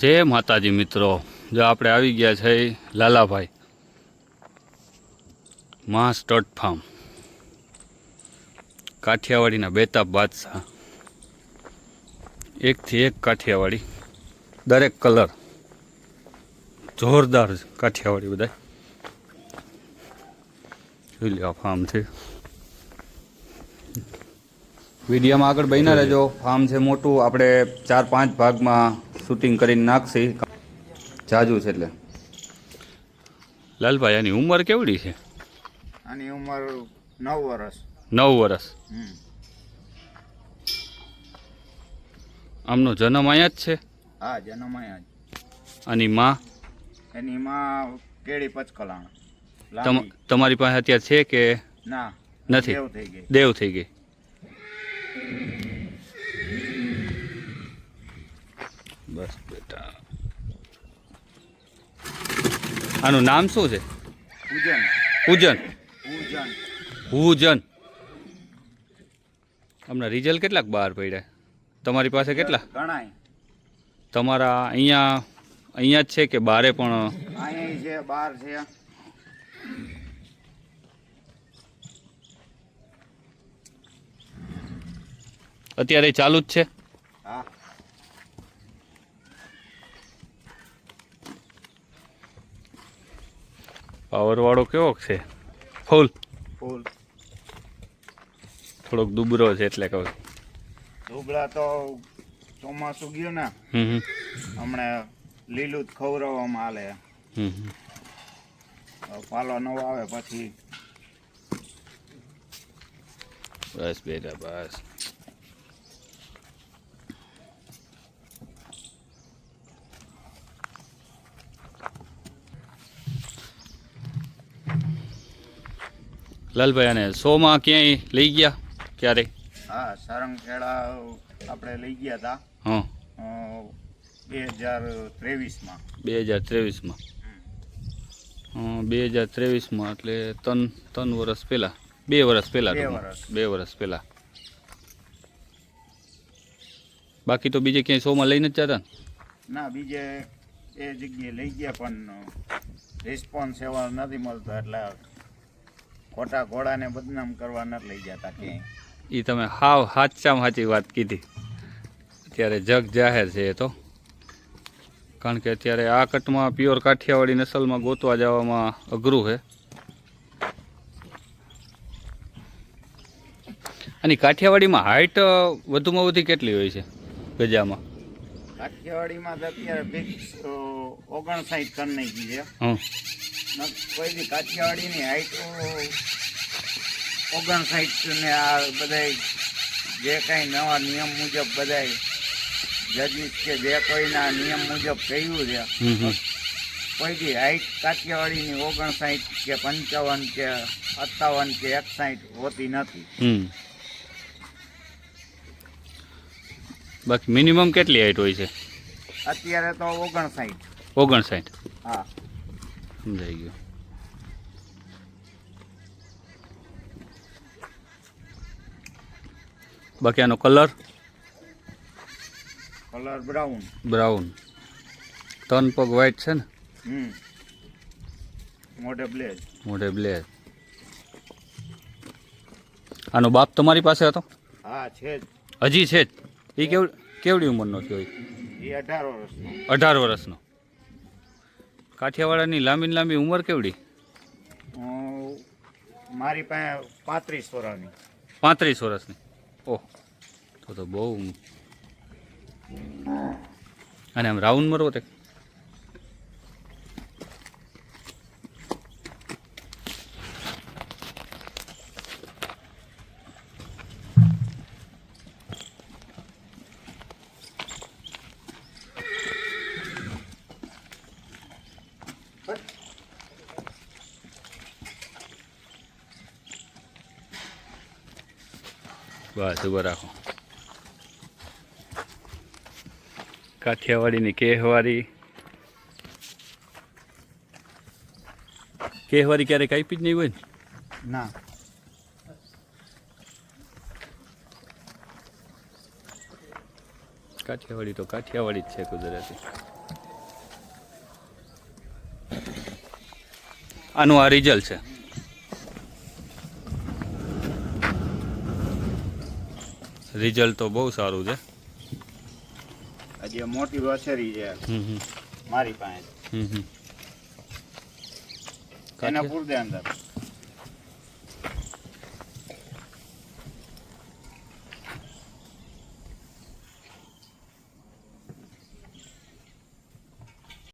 જય માતાજી મિત્રો. જો આપણે આવી ગયા છે લાલાભાઈ. મા સ્ટડ ફાર્મ. કાઠિયાવાડીના બેતાબ બાદશાહ. એકથી એક કાઠિયાવાડી. દરેક કલર. જોરદાર કાઠિયાવાડી બધા જોઈ લ્યો ફાર્મ છે. વિડીયોમાં આગળ બન્યા રહેજો. ફાર્મ છે મોટું. આપણે ચાર પાંચ ભાગમાં શૂટિંગ કરીને નાખશે. જાજુ છે એટલે. લાલભાઈ આની ઉંમર કેવડી છે? આની ઉંમર નવ વર્ષ નવ વર્ષ હમ. આમનો જન્મ અહીંયા જ છે? હા જન્મ અહીંયા આની માં? જ એની માં કેળી પચકલાણ. તમ તમારી પાસે અત્યારે છે કે ના નથી. દેવ થઈ ગઈ. દેવ થઈ ગઈ. બસ બેટા. આનું નામ શું છે? પૂજન. પૂજન. પૂજન. પૂજન. હમણાં રિઝલ્ટ કેટલાક બહાર પડ્યા? તમારી પાસે કેટલા? ઘણા તમારા અહીંયા અહીંયા જ છે કે બારે પણ? અહીંયા છે બાર છે. અત્યારે ચાલુ જ છે? હા. પાવરવાળો કેવો છે? ફૂલ. ફૂલ. થોડોક દુબરો છે એટલે કહું દુબળા તો ચોમાસું ગયું ને હમ હમ. હમણાં લીલું જ ખવડાવવામાં હાલે. પાલો નવો આવે પછી. બસ બેટા બસ. લાલભાઈ અને શોમાં ક્યાંય લઈ ગયા ક્યારે? હા સારંગખેડા આપણે લઈ ગયા હતા હા. બે હજાર ત્રેવીસમાં. બે હજાર ત્રેવીસમાં. બે હજાર ત્રેવીસમાં એટલે ત્રણ ત્રણ વર્ષ પહેલાં. બે વર્ષ પહેલાં બે વર્ષ. પહેલાં. બાકી તો બીજે ક્યાંય શોમાં લઈને જ જતા ને? ના બીજે એ જગ્યાએ લઈ ગયા પણ રિસ્પોન્સ એવા નથી મળતો એટલે ખોટા ઘોડાને બદનામ કરવા નથી લઈ જતા ક્યાંય. એ તમે હાવ સાચામાં સાચી વાત કીધી. અત્યારે જગ જાહેર છે એ તો. કારણ કે અત્યારે આ કટમાં પ્યોર કાઠિયાવાડી નસલમાં ગોતવા જવામાં અઘરું છે. અને કાઠિયાવાડીમાં હાઇટ વધુમાં વધુ કેટલી હોય છે ગજામાં? કાઠિયાવાડીમાં તો અત્યારે ફિક્સ ઓગણસાઠ ટન નહીં છે. હં ન- કોઈ બી કાઠિયાવાડીની હાઈટ ઓગણસાઠ ને આ બધાય જે કાંઈ નવા નિયમ મુજબ બધાય જજીસ કે જે કોઈના નિયમ મુજબ કહ્યું છે કોઈ બી હાઈટ કાઠિયાવાડીની ઓગણસાઠ કે પંચાવન કે સત્તાવન કે એકસાઠ હોતી નથી. બાકી મિનિમમ કેટલી હાઇટ હોય છે? અત્યારે તો ઓગણસાઠ. ઓગણસાઠ. હા. સમજાઈ ગયું. બાકી આનો કલર? Colour brown. બ્રાઉન. ત્રણ પગ વ્હાઈટ છે ને? હમ. મોઢે બ્લેઝ મોઢે બ્લેક આનો બાપ તમારી પાસે હતો? હા છે જ. હજી છે જ. એ કેવડી કેવડી ઉંમરનો થયો એ અઢાર વર્ષનો. અઢાર વર્ષનો. કાઠિયાવાડાની લાંબી લાંબી ઉંમર કેવડી? મારી પાસે પાંત્રીસ વર્ષની. પાંત્રીસ વર્ષની. ઓહ તો તો બહુ અને આમ રાઉન્ડ મરવો તે? બસ ઊભો રાખો. કાઠિયાવાડીની કેહવારી. કેહવારી ક્યારેક આપી જ નહીં હોય ને? ના. કાઠિયાવાડી તો કાઠિયાવાડી જ છે ગુજરાતી આનું આ રિઝલ્ટ છે. રિઝલ્ટ તો બહુ સારું છે. આજે મોટી વછેરી છે. મારી પાસે. એના પૂરતે અંદર.